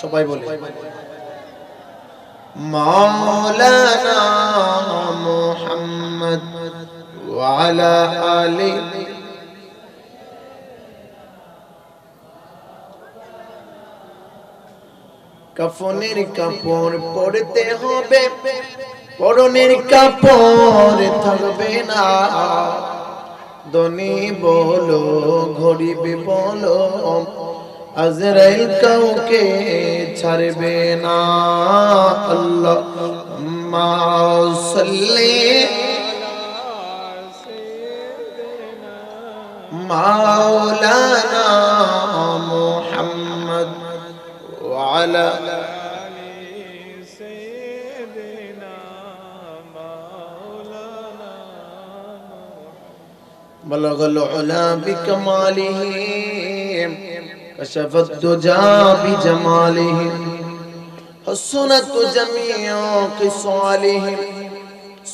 সবাই বলে মাওলানা মুহাম্মদ কাফনের কাপড় পরতে হবে পরনের কাপড় থাকবে না। ধনী বলো গরিব বলো আজরাইল কাউকে ছাড়বে না। আল্লাহ মা সাল্লি মাওলানা মুহাম্মদ ওয়া बलगलुला बिकमालिहिम कशफद्दुजा बिजमालिहिम हसनत जमीओ खिसालिहिम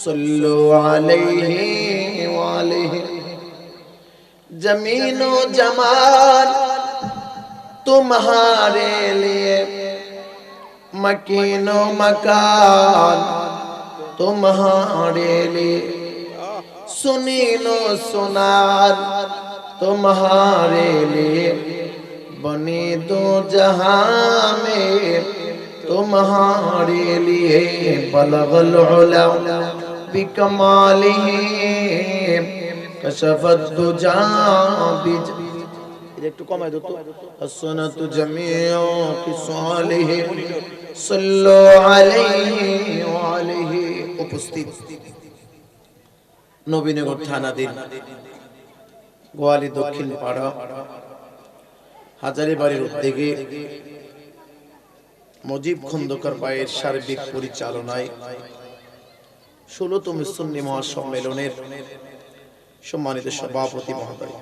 सल्लु अलैहि वालिहिम जमीनो जमाल तुम्हारे लिए, मकीनो मकान तुम्हारे लिए। सुनीनो सुनार तुम्हारे लिए बनी दो जहां में तुम्हारे लिए बलगल उला बिकमालिही कशफत दुजा बिज এটা একটু কমাই দো তো আসসানাতু জামিউ কিসালিহি সাল্লু আলাইহি ওয়া আলিহি উপস্থিত নবীনগর থানাধীন গোয়ালি দক্ষিণ পাড়া হাজারি বাড়ির উদ্যোগে মজিব খন্দকার ভাইয়ের সার্বিক পরিচালনায় ষোলতম সুন্নি মহাসম্মেলনের সম্মানিত সভাপতি মহোদয়,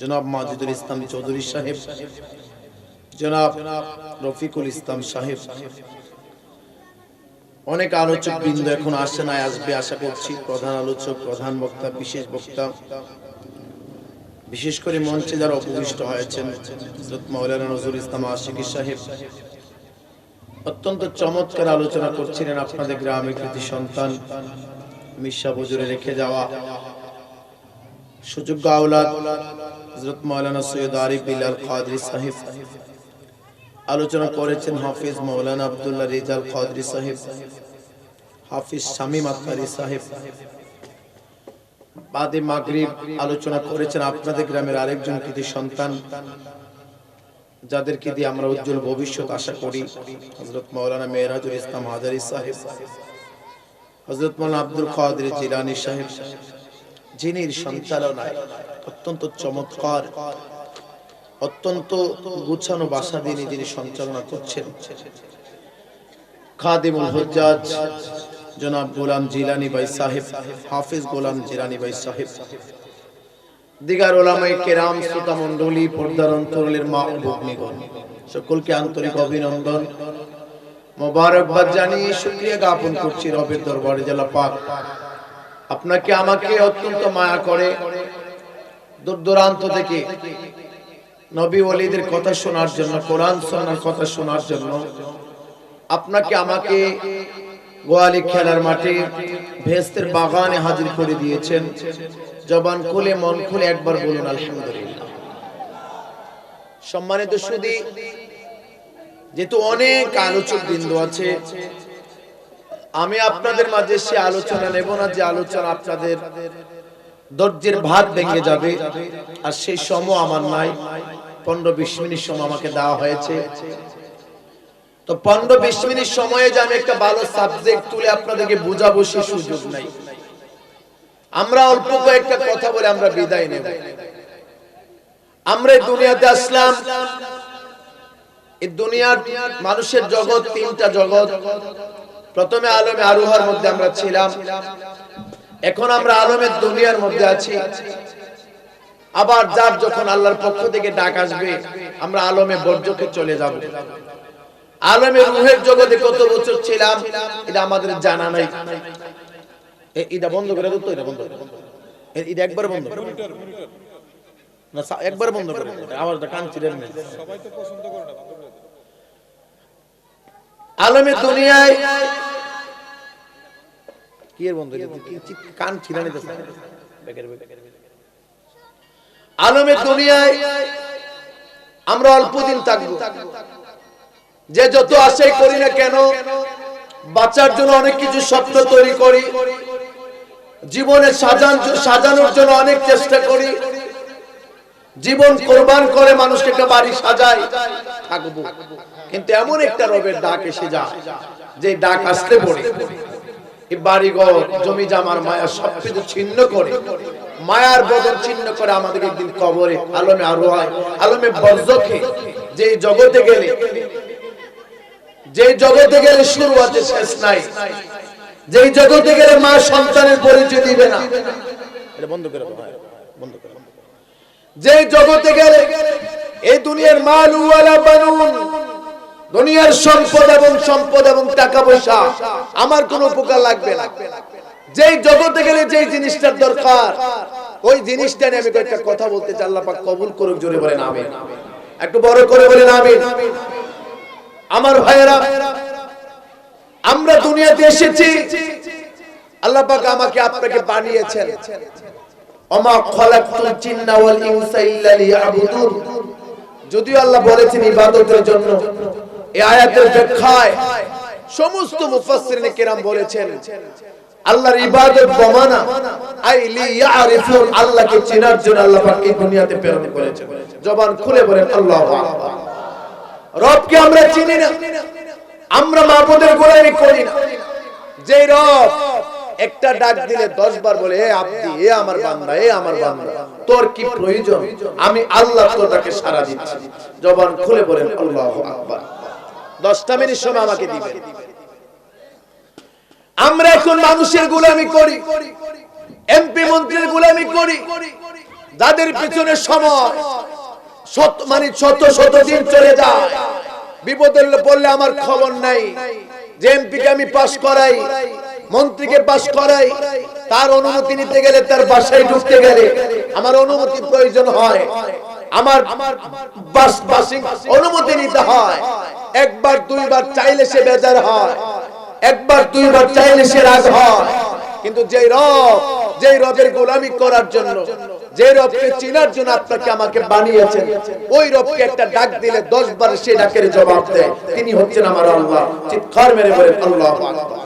জনাব মাজিদুল ইসলাম চৌধুরী সাহেব, জনাব রফিকুল ইসলাম সাহেব অনেক আলোচক বৃন্দ এখন আসে নাই আসবে, আশা করছি। প্রধান আলোচক, প্রধান বক্তা, বিশেষ বক্তা। বিশেষ করে মঞ্চে যারা উপবিষ্ট হয়েছেন মাওলানা নজরুল ইসলাম আশিকি সাহেব। অত্যন্ত চমৎকার আলোচনা করছিলেন আপনাদের গ্রামে কৃতি সন্তান মিশা বজুরে রেখে যাওয়া। সুযোগ্য আওলাদ, হযরত মাওলানা সৈয়দ আরিফ বিলাল কাদরি সাহেব। আলোচনা করেছেন হাফিজ মৌলানা আবদুল্লাহ রিজাল কাদরি সাহেব, হাফিজ শামীম আত্মারি সাহেব। বাদে মাগরিব আলোচনা করেছেন আপনাদের গ্রামের আরেকজন কৃতি সন্তান, যাদেরকে দিয়ে আমরা উজ্জ্বল ভবিষ্যৎ আশা করি, হযরত মাওলানা মেহরাজুল ইসলাম হাজারি সাহেব, হযরত মাওলানা আব্দুল কাদের জিলানী সাহেব যিনির সঞ্চালনায় অত্যন্ত চমৎকার অত্যন্ত গুছানো বাসা দিয়ে যিনি সঞ্চালনা করছেন। খাদিমুল হজ্জাজ, জনাব গোলাম জিলানি ভাই সাহেব, হাফিজ গোলাম জিলানি ভাই সাহেব। দিগার ওলামাই কেরাম, শ্রোতা মণ্ডলী, পর্দার অন্তরের মা ভগ্নীগণ, সকলকে আন্তরিক অভিনন্দন। মোবারকবাদ জানিয়ে শুক্রিয়া জ্ঞাপন করছি রবের দরবারে জেলা পাক। আপনাকে আমাকে অত্যন্ত মায়া করে দূর দূরান্ত থেকে নবী ওলিদের কথা শোনার জন্য, কোরআন শোনার কথা শোনার জন্য আপনাকে আমাকে গোয়ালি খেলার মাঠে ভেস্তের বাগানে হাজির করে দিয়েছেন। জবান খুলে, মন খুলে একবার বলুন, আলহামদুলিল্লাহ। সম্মানিত সুদি যেহেতু অনেক আলোচক বিন্দু আছে, আমি আপনাদের মাঝে সে আলোচনা নেব না, যে আলোচনা আপনাদের ধৈর্যের ভাত ভেঙে যাবে, আর সেই সময় আমার নাই। পনেরো বিশ মিনিট সময় আমাকে দেওয়া হয়েছে। তো পনেরো বিশ মিনিট সময়ে যে আমি একটা ভালো সাবজেক্ট তুলে আপনাদেরকে বুঝাবো, সে সুযোগ নাই। আমরা অল্প কয়েকটা কথা বলে আমরা বিদায় নেব। আমরা দুনিয়াতে আসলাম। এই দুনিয়ার মানুষের জগৎ তিনটা জগৎ। প্রথমে আলমে আরুহার মধ্যে আমরা ছিলাম। এখন আমরা আলমের দুনিয়ার মধ্যে আছি আবার যার যখন আল্লাহর পক্ষ থেকে ডাক আসবে আমরা আলমে বর্জকে চলে যাব আলমে রুহের জগতে কত বছর ছিলাম এটা আমাদের জানা নাই এটা বন্ধ করে দাও তো এটা বন্ধ এটা একবার বন্ধ করো। না একবার বন্ধ করে দেন। আওয়াজটা কান চিরেন না। আলমে দুনিয়ায় কি এর বন্ধ কান নিতেছে আলমে দুনিয়ায় আমরা অল্প দিন থাকব। যে যত আশাই করি না কেন বাঁচার জন্য অনেক কিছু স্বপ্ন তৈরি করি। জীবনে সাজান সাজানোর জন্য অনেক চেষ্টা করি। জীবন কোরবান করে মানুষকে একটা বাড়ি সাজাই। থাকব। কিন্তু এমন একটা রবের ডাক এসে যায় যে ডাক আসতে পড়ে বাড়িঘর, জমি জামার মায়া সবকিছু ছিন্ন করে। মায়ার বদল ছিন্ন করে আমাদের একদিন কবরে, আলমে আরও আলমে বর্জকে যে জগতে গেলে যে জগতে গেলে শুরু আছে, শেষ নাই। যেই জগতে গেলে মা সন্তানের পরিচয় দিবে না। বন্ধ করে বন্ধ করে যে জগতে গেলে, এই দুনিয়ার মাল ওয়ালা বানুন দুনিয়ার সম্পদ এবং সম্পদ এবং টাকা পয়সা, আমার কোনো উপকার লাগবে না। যেই জগতে গেলে যেই জিনিসটার দরকার, ওই জিনিসটা নিয়ে আমি কয়েকটা কথা বলতে চাই, আল্লাহ পাক কবুল করুক, জোরে বলেন আমিন। একটু বড় করে বলেন আমিন। আমার ভাইয়েরা, আমরা দুনিয়াতে এসেছি, আল্লাহ পাক আমাকে আপনাকে বানিয়েছেন। অমা খলাকতুল জিন্না ওয়াল ইনসা ইল্লা লিয়াবুদুন। যদিও আল্লাহ বলেছেন ইবাদতের জন্য আয়াতের ব্যাখ্যায় সমস্ত কেরাম বলেছেন, আল্লাহর ইবাদত বমানা আল্লাহকে চেনার জন্য আল্লাহ পাক এই দুনিয়াতে প্রেরণ করেছেন। জবান খুলে বলেন, আল্লাহু আকবার। রবকে আমরা চিনি না, আমরা মাহবুদের গোলামি করি না। যে রব একটা ডাক দিলে দশ বার বলে, এ এ আমার বান্দা, এ আমার বান্দা, তোর কি প্রয়োজন? আমি আল্লাহ তোর ডাকে সারা দিচ্ছি। জবান খুলে বলেন, আল্লাহ আকবার। দশটা মিনিট সময় আমাকে দিবেন। আমরা এখন মানুষের গোলামি করি। এমপি মন্ত্রীর গোলামি করি। যাদের পিছনে সময় শত মানে শত শত দিন চলে যায়। বিপদে পড়লে আমার খবর নাই। যে এমপিকে আমি পাস করাই মন্ত্রীকে পাস করাই তার অনুমতি নিতে গেলে তার বাসায় ঢুকতে গেলে আমার অনুমতি প্রয়োজন হয়। আমার বাস বাসিং অনুমতি নিতে হয়। একবার, দুইবার চাইলে সে বেজার হয়। একবার, দুইবার চাইলে সে রাগ হয়। কিন্তু যে রব যে রবের গোলামি করার জন্য যে রবকে চিনার জন্য আপনাকে আমাকে বানিয়েছেন, ওই রবকে একটা ডাক দিলে দশ বার সে ডাকের জবাব দেয়। তিনি হচ্ছেন আমার আল্লাহ। চিৎকার মেরে বলেন, আল্লাহ আকবার।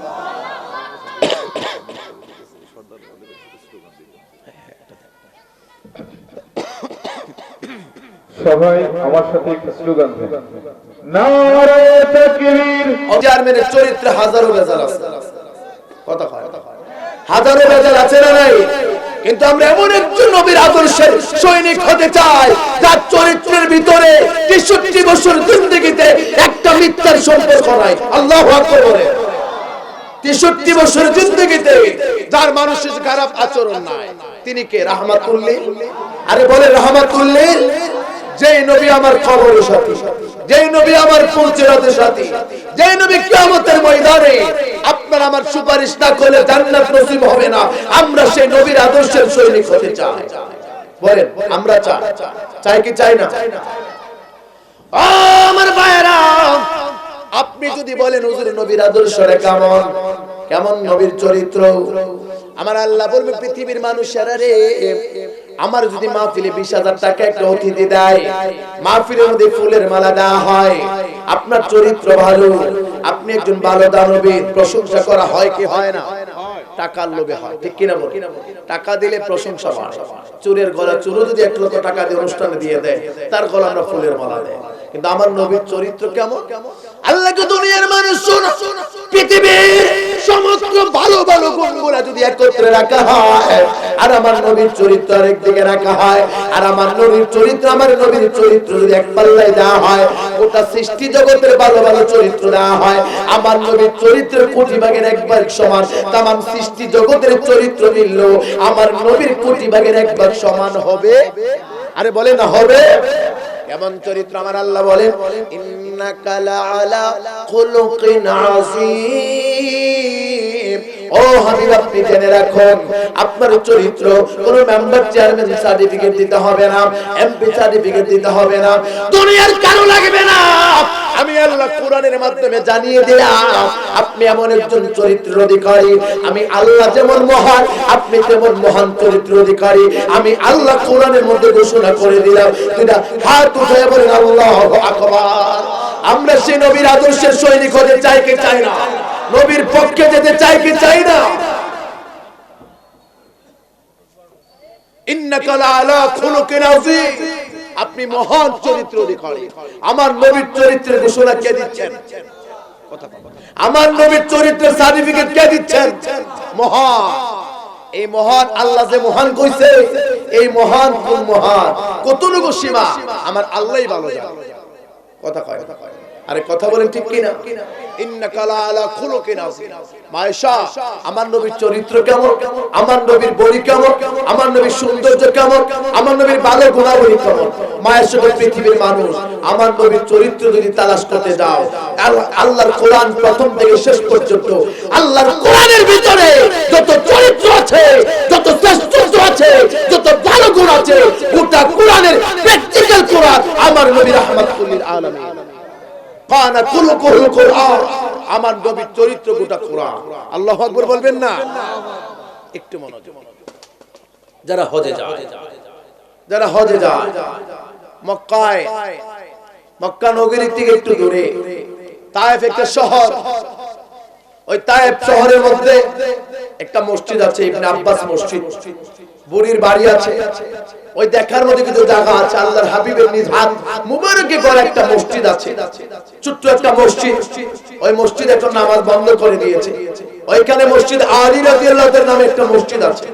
সবাই আমার সাথে একটা স্লোগান দেন। নারায়ে তাকবীর। চেয়ারম্যানের চরিত্রে হাজারো বেজাল আছে। কথা কয়। হাজারো বেজাল আছে না নাই? কিন্তু আমরা এমন একজন নবীর আদর্শের সৈনিক হতে চাই, যার চরিত্রের ভিতরে তেষট্টি বছর জিন্দগিতে একটা মিথ্যার সম্পর্ক নাই। আল্লাহ বলে। তেষট্টি বছর জিন্দগিতে যার মানুষের খারাপ আচরণ নাই। তিনি কে? রাহমাতুল্লিল আরে বলে রাহমাতুল্লিল যেই নবী আমার সাথী, যেই নবী আমার সাথী, যেই নবী কিয়ামতের ময়দানে আমার সুপারিশ না করলে জান্নাত নসিব হবে না। আমরা সেই নবীর আদর্শের সৈনিক হতে চাই। বলেন, আমরা চাই। চাই কি চাই না? আমার ভাইয়েরা, আপনি যদি বলেন, হুজুর নবীর আদর্শরে কেমন? কেমন নবীর চরিত্র? আমার আল্লাহ বলবে, পৃথিবীর মানুষেরা রে আমার যদি মাহফিলে বিশ হাজার টাকা একটা অতিথি দেয় মাহফিলের মধ্যে ফুলের মালা দেওয়া হয়। আপনার চরিত্র ভালো আপনি একজন ভালো দানবীর প্রশংসা করা হয় কি হয় না? টাকার লোভে হয়। ঠিক কিনা বল টাকা দিলে প্রশংসা হয়। চোরের গলা চুরো যদি এক লক্ষ টাকা দিয়ে অনুষ্ঠানে দিয়ে দেয় তার গলা আমরা ফুলের মালা দেয়। কিন্তু আমার নবীর চরিত্র কেমন? আল্লাহকে দুনিয়ার মানুষ শোনো। পৃথিবীর সমস্ত ভালো ভালো গুণগুলা যদি একত্রে রাখা হয়, আর আমার নবীর চরিত্র আরেক দিকে রাখা হয়, আর আমার নবীর চরিত্র, আমার নবীর চরিত্র যদি এক পাল্লায় দেওয়া হয় ওটা সৃষ্টি জগতের ভালো ভালো চরিত্র দেওয়া হয়, আমার নবীর চরিত্রের কোটি ভাগের একবার সমান তাম সৃষ্টি জগতের চরিত্র মিলল, আমার নবীর কোটি ভাগের একবার সমান হবে? আরে বলে না, হবে? কেমন চরিত্র আমার আল্লাহ বলেন ও হাবিব, আপনি জেনে রাখুন, আপনার চরিত্র কোন মেম্বার চেয়ারম্যান সার্টিফিকেট দিতে হবে না, এমপি সার্টিফিকেট দিতে হবে না, দুনিয়ার কারও লাগবে না। আমি আল্লাহ কোরআনের মাধ্যমে জানিয়ে দিলাম, আপনি এমন একজন চরিত্র অধিকারী। আমি আল্লাহ যেমন মহান, আপনি তেমন মহান চরিত্র অধিকারী। আমি আল্লাহ কোরআনের মধ্যে ঘোষণা করে দিলাম দুইটা হাত উঠে বলেন, আল্লাহ আমরা সেই নবীর আদর্শের সৈনিক হতে চাই কি চাই না? নবীর পক্ষে যেতে চাই কি চাই না? ইন্নাকা লাআলা খুলুকিন আযীম। আপনি মহান চরিত্র অধিকারী আমার নবীর চরিত্রের ঘোষণা কে দিচ্ছেন। আমার নবীর চরিত্রের সার্টিফিকেট কে দিচ্ছেন? মহান। এই মহান আল্লাহ যে মহান কইছে, এই মহান কোন মহান? কতটুকু সীমা? আমার আল্লাহই ভালো জানে। কথা কয় আরে কথা বলেন ঠিক কিনা? নবীর নবীর নবীর নবীর নবীর আল্লাহর কোরআন প্রথম থেকে শেষ পর্যন্ত, আল্লাহর কোরআনের ভিতরে যত চরিত্র আছে, যত শ্রেষ্ঠত্ব আছে, যত ভালো গুণ আছে কোরআনের আমার নবী রাহমাতুল্লিল আলামিন। আমার নবীর চরিত্র গোটা কোরআন। আল্লাহু আকবার বলবেন না? একটু যারা হজে যায়, যারা হজে যায়, মক্কায়, মক্কা নগরী থেকে একটু দূরে, তায়েফ একটা শহর। ওই তায়েফ শহরের মধ্যে একটা মসজিদ আছে, ইবনে আব্বাস মসজিদ। বুড়ির বাড়ি আছে। ওই দেখার মধ্যে কিছু জায়গা আছে, আল্লাহর হাবিবের নিজ হাত। মুবারকে করে একটা মসজিদ আছে। ছোট্ট একটা মসজিদ। ওই মসজিদ একটা নামাজ বন্ধ করে দিয়েছে। ওইখানে মসজিদ আলী রাদিয়াল্লাহু তাআলার নামে একটা মসজিদ আছে।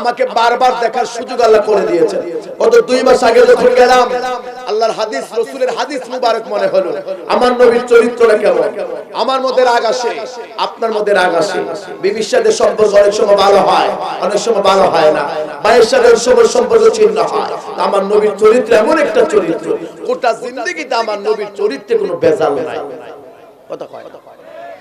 আমাকে বারবার দেখার সুযোগ আল্লাহ করে দিয়েছে গত দুই মাস আগে যখন গেলাম, আল্লাহর হাদিস, রসুলের হাদিস মুবারক মনে হলো। আমার নবীর চরিত্রটা কেমন? আমার মধ্যে রাগ আসে, আপনার মধ্যে রাগ আসে। বিবির সাথে সম্পর্ক অনেক সময় ভালো হয়, অনেক সময় ভালো হয় না। ভাইয়ের সাথে অনেক সময় সম্পর্ক ছিন্ন হয়। আমার নবীর চরিত্র এমন একটা চরিত্র। গোটা জিন্দগিতে আমার নবীর চরিত্রে কোনো বেজাল নাই। কথা কয় না।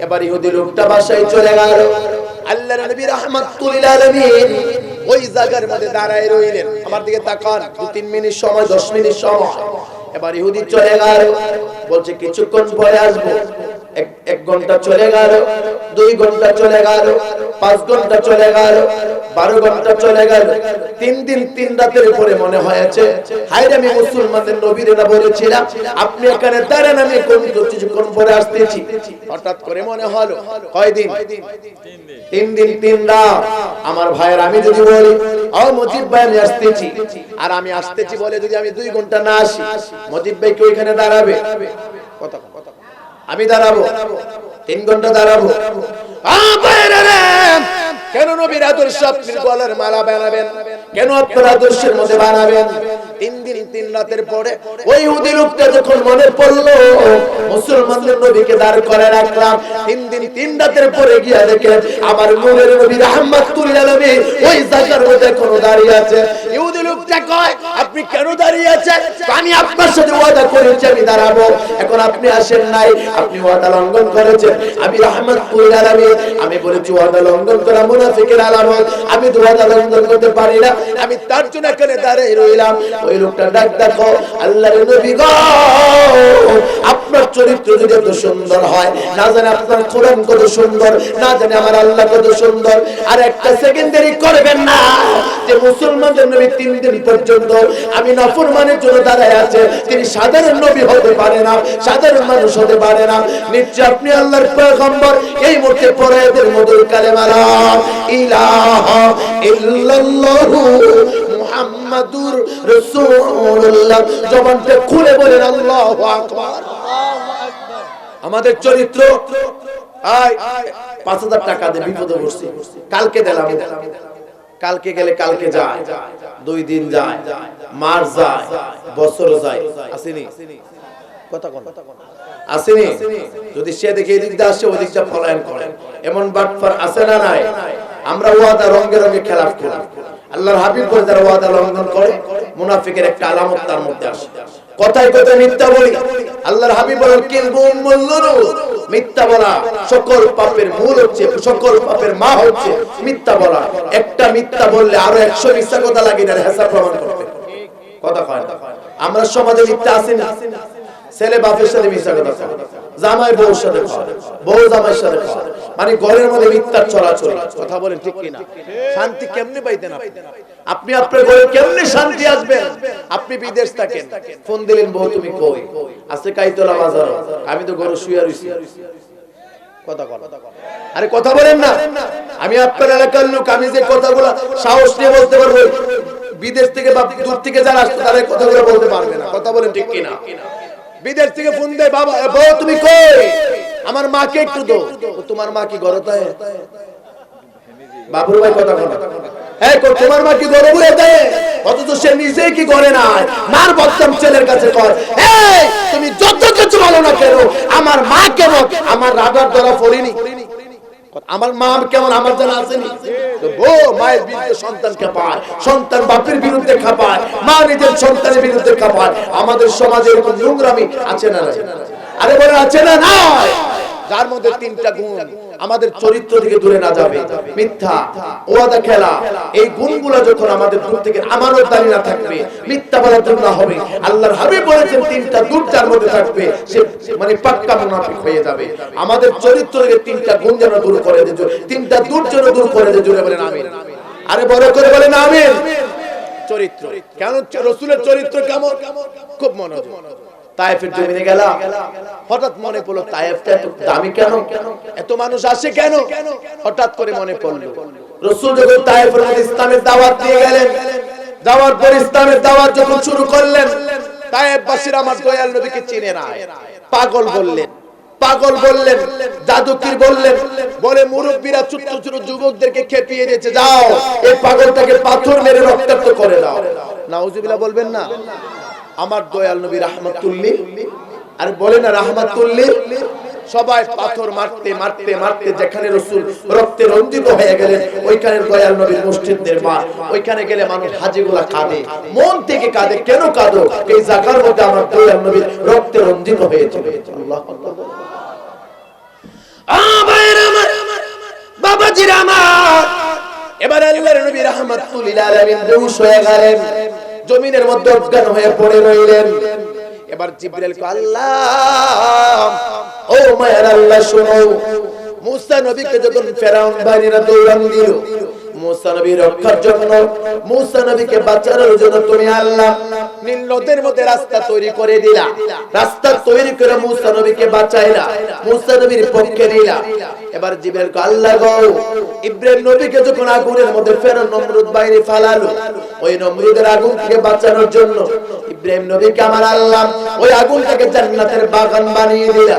এবার ইহুদি লোকটা বাসায় চলে গেল। আল্লাহর নবী রাহমাতুল আলামিন ওই জায়গার মধ্যে দাঁড়ায় রইলেন। আমার দিকে তাকান, দু, তিন মিনিট সময়, দশ মিনিট সময়। এবার ইহুদি চলে গেল। বলছে, কিছুক্ষণ পরে আসব। এক ঘণ্টা চলে গেল, দুই ঘণ্টা চলে গেল, পাঁচ ঘণ্টা চলে গেল, বারো ঘণ্টা চলে গেল। তিন দিন, তিন রাতের উপরে মনে হয়েছে হাইরে আমি মুসলমানদের নবীর বলেছিলাম, আপনি এখানে দাঁড়ান, আমি কোন কিছুক্ষণ পরে আসতেছি। হঠাৎ করে মনে হলো কয়দিন তিন দিন, তিন রাত। আমার ভাইয়ের, আমি যদি বলি, ও মজিব ভাই, আমি আসতেছি। আর আমি আসতেছি বলে যদি আমি দুই ঘণ্টা না আসি মজিব ভাই কি ওইখানে দাঁড়াবে? কথা আমি দাঁড়াবো। তিন ঘণ্টা দাঁড়াবো। কেন নবীর আদর্শ আপনি গলার মালা বানাবেন? কেন আপনার আদর্শের মধ্যে বানাবেন? তিন দিন, তিন রাতের পরে ওই ইহুদি লোকটা যখন মনে পড়ল, মুসলমানদের নবীকে দাঁড় করে রাখলাম। তিন দিন, তিন রাতের পরে গিয়া দেখে আমার নূরের নবী রাহমাতুল্লাহ নবী ওই জায়গার মধ্যে এখনও দাঁড়িয়ে আছে। ইহুদি লোকটা কয়, আপনি কেন দাঁড়িয়ে আছেন? আমি আপনার সাথে ওয়াদা করেছি, আমি দাঁড়াবো। এখন আপনি আসেন নাই, আপনি ওয়াদা লঙ্ঘন করেছেন। আমি রাহমাতুল্লাহ নবী আমি বলেছি ওয়াদা লঙ্ঘন করা মুনাফিকের আলামত। আমি ওয়াদা লঙ্ঘন করতে পারি না। আমি তার জন্য এখানে দাঁড়িয়ে রইলাম। ওই লোকটা ডাক দেখো গো, আপনার চরিত্র যদি এত সুন্দর হয়, না জানে আপনার কোরআন কত সুন্দর, না জানে আমার আল্লাহ কত সুন্দর, আর একটা সেকেন্ড দেরি করবেন না, যে মুসলমানদের নবী তিন দিন পর্যন্ত আমি নফরমানের জন্য দাঁড়ায় আছে, তিনি সাধারণ নবী হতে পারে না, সাধারণ মানুষ হতে পারে না। নিশ্চয় আপনি আল্লাহর পয়গম্বর, এই মুহূর্তে পরে এদের মধুর কালেমা লা ইলাহা ইল্লাল্লাহু মুহাম্মাদুর রাসূলুল্লাহ। জবানটা খুলে বলেন, আল্লাহু আকবার। আমাদের চরিত্র, আয়, পাঁচ হাজার টাকা দিয়ে বিপদে পড়ছি। কালকে দিলাম। কালকে গেলে কালকে যায়। দুই দিন যায়। মাস যায়। বছর যায়। আসেনি? কথা কোন। আসেনি? যদি সে দেখে এদিক দিয়ে আসে, ওদিক দিয়ে পলায়ন করে। এমন বাটফার আছে না নাই? আমরা ওয়াদা রঙে রঙে খেলাফ করি। আল্লাহর হাবিব করে যারা ওয়াদা লঙ্ঘন করে, মুনাফিকের একটা আলামত তার মধ্যে আসে। কথায় কথায় মিথ্যা বলি, আল্লাহর হাবিব বলেন কিলবু উম্মুল্লুরু মিথ্যা বলা সকল পাপের মূল হচ্ছে, সকল পাপের মা হচ্ছে মিথ্যা বলা। একটা মিথ্যা বললে আরও একশো মিথ্যা কথা লাগে না হেসাব প্রমাণ করতে। কথা কয় আমরা সমাজে মিথ্যা আছি না। ছেলে বাপের সাথে মিথ্যা কথা জামাই বউর সাথে বউ জামাইয়ের সাথে মানে ঘরের মধ্যে মিথ্যার চলাচল কথা বলেন ঠিক কিনা শান্তি কেমনে পাইতেন আপনি আপনি আপনার ঘরে কেমনে শান্তি আসবেন আপনি বিদেশ থাকেন ফোন দিলেন বউ তুমি কই আছে কাইতলা বাজার আমি তো ঘরে শুয়ে রইছি কথা বল আরে কথা বলেন না আমি আপনার এলাকার লোক আমি যে কথাগুলো সাহস নিয়ে বলতে পারব বিদেশ থেকে বা দূর থেকে যারা তারা এই কথাগুলো বলতে পারবে না কথা বলেন ঠিক কিনা বিদেশ থেকে ফোন দেয় বাবা তুমি কই আমার মাকে একটু দো। তোমার মা কি গরতায় বাবুর ভাই কথা বলো। এই তোমার মা কি গরু দেয়? অথচ সে নিজেই কি করে না? মার বদনাম ছেলের কাছে কর। এই তুমি যত কিছু বলো না কেন আমার মা কেমন আমার রাডার দ্বারা পড়িনি আমার মা কেমন আমার জানা আসেনি? তো মায়ের বিরুদ্ধে সন্তানকে পায়। সন্তান বাপের বিরুদ্ধে খাপায়। মা নিজের সন্তানের বিরুদ্ধে খাপায়। আমাদের সমাজে এরকম নোংরামি আছে না আরে বলে আছে না নাই? যার মধ্যে তিনটা গুণ আমাদের চরিত্র থেকে দূরে না যাবে। মিথ্যা ওয়াদা খেলা এই গুণগুলো যখন আমাদের দূর থেকে আমানত দাঁড়ি না থাকবে মিথ্যা বলার জন্য না হবে। আল্লাহর হাবিব বলেছেন তিনটা দূর যার মধ্যে থাকবে সে মানে পাক্কা মুনাফিক হয়ে যাবে। আমাদের চরিত্র থেকে তিনটা গুণ যেন দূর করে দেয় তিনটা দূর যেন দূর করে দেয় জুড়ে বলেন আমিন। আরে বড় করে বলেন আমিন। চরিত্র। কেন রসুলের চরিত্র কেমন? খুব মনোযোগ। তায়েফের জমিনে গেলাম হঠাৎ মনে পড়ল, তায়েফটা এত দামি কেন? এত মানুষ আসে কেন? হঠাৎ করে মনে পড়ল, রসুল যখন তায়েফের ইসলামের দাওয়াত দিয়ে গেলেন পর ইসলামের দাওয়াত যখন শুরু করলেন আমার দয়াল নবীকে চিনে না। পাগল বললেন পাগল বললেন জাদুকির বললেন, বলে, মুরব্বীরা ছোট্ট ছোট যুবকদেরকে খেপিয়ে দিয়েছে, যাও, এই পাগলটাকে পাথর মেরে রক্তাক্ত করে দাও। নাউজুবিল্লাহ বলবেন না। আমার দয়াল নবী রাহমাতুল্লিহ আর বলে না রাহমাতুল্লিহ সবাই পাথর মারতে মারতে মারতে যেখানে রসুল রক্তে রঞ্জিত হয়ে গেলেন, ওইখানে দয়াল নবীর মসজিদদের মা ওইখানে গেলে মানুষ হাজিগুলা কাঁদে। মন থেকে কাঁদে, কেন কাঁদো? এই জায়গার মধ্যে আমার দয়াল নবীর রক্তে রঞ্জিত হয়েছিল। বাবাজির আমার। এবার আল্লাহর নবী রাহমাতুল্লিল আলামিন বেহুশ হয়ে গেলেন। জমিনের মধ্যে অজ্ঞান হয়ে পড়ে রইলেন। এবার জিব্রাইল আল্লাহ, ও মায়ের আল্লাহ, শোনো। মুসা নবীকে যখন ফেরাউন বাহিনীরা দৌড়ান দিল এবার জিবরাইল আল্লাহ ইব্রাহিম নবীকে যখন আগুনের মধ্যে ফেরান নমরুদ বাহিনী ফালালো, ওই নমরুদের আগুন থেকে বাঁচানোর জন্য ইব্রাহিম নবীকে আমার আল্লাহ ওই আগুনটাকে জান্নাতের বাগান বানিয়ে দিলা।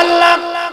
আল্লাহ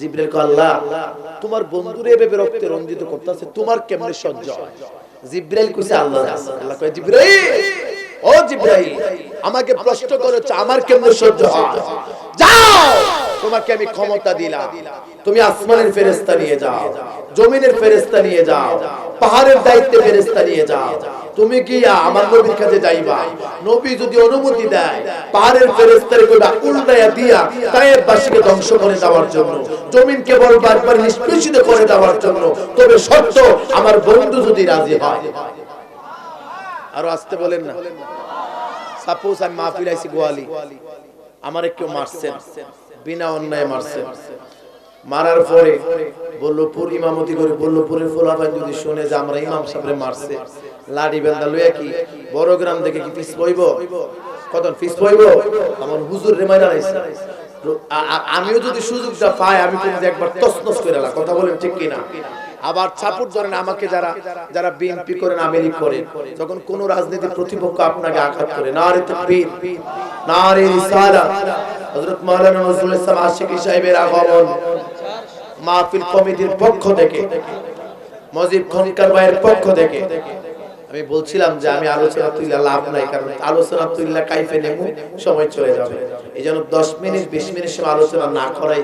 জিব্রাইল আল্লাহ, তোমার বন্ধুরে এভাবে রক্তে রঞ্জিত করতেছে, তোমার কেমনে সহ্য হয়? কইছে, আল্লাহ আল্লাহ কয়, জিব্রাইল, ও জিব্রাইল, আমাকে প্রশ্ন করেছে, আমার কেমনে সহ্য হয়? যাও তোমাকে আমি ক্ষমতা দিলাম। তুমি আসমানের ফেরেশতা নিয়ে যাও। জমিনের ফেরেশতা নিয়ে যাও। পাহাড়ের দায়িত্বে ফেরেশতা নিয়ে যাও। তুমি কি আমার নবীর কাছে যাইবা? নবী যদি অনুমতি দেয় পাহাড়ের ফেরেশতারে কইবা উল্টায়া দিয়া তায়েব বাসীকে ধ্বংস করে দেওয়ার জন্য জমিনকে বলবা একবার নিষ্পেষিত করে দেওয়ার জন্য তবে শর্ত আমার বন্ধু যদি রাজি হয়। আরও আসতে বলেন না। সাপোজ আমি মাহফিল আইছি গোয়ালি। আমার কেউ মারছেন। বিনা অন্যায় মারছে। মারার পরে বল্লভপুর ইমামতি করে বল্লভপুরের ফোলাফান যদি শুনে যে আমরা ইমাম সাহেবরে মারছে লাডি বেন্দা লইয়া কি বড় গ্রাম থেকে কি পিস পইব? কত পিস পইব? আমার হুজুর রে মাইরা লাইছে। আ- আ- আমিও যদি সুযোগটা পাই, আমি কিন্তু একবার তসনস করে কথা বলেন ঠিক কিনা? আবার ছাপুর ধরেন আমাকে যারা যারা বিএনপি করেন আমেরিক করেন যখন কোন রাজনীতির প্রতিপক্ষ আপনাকে আঘাত করে নারে তাকবীর নারে রিসালাত হযরত মাওলানা নজরুল ইসলাম আশিকি সাহেবের আগমন। মাহফিল কমিটির পক্ষ থেকে মজিব খনকার ভাইয়ের পক্ষ থেকে। আমি বলছিলাম যে আমি আলোচনা তুইলা লাভ নাই কারণ আলোচনা তুইলা কাইফে নেব সময় চলে যাবে। এই জন্য দশ মিনিট বিশ মিনিট সময় আলোচনা না করাই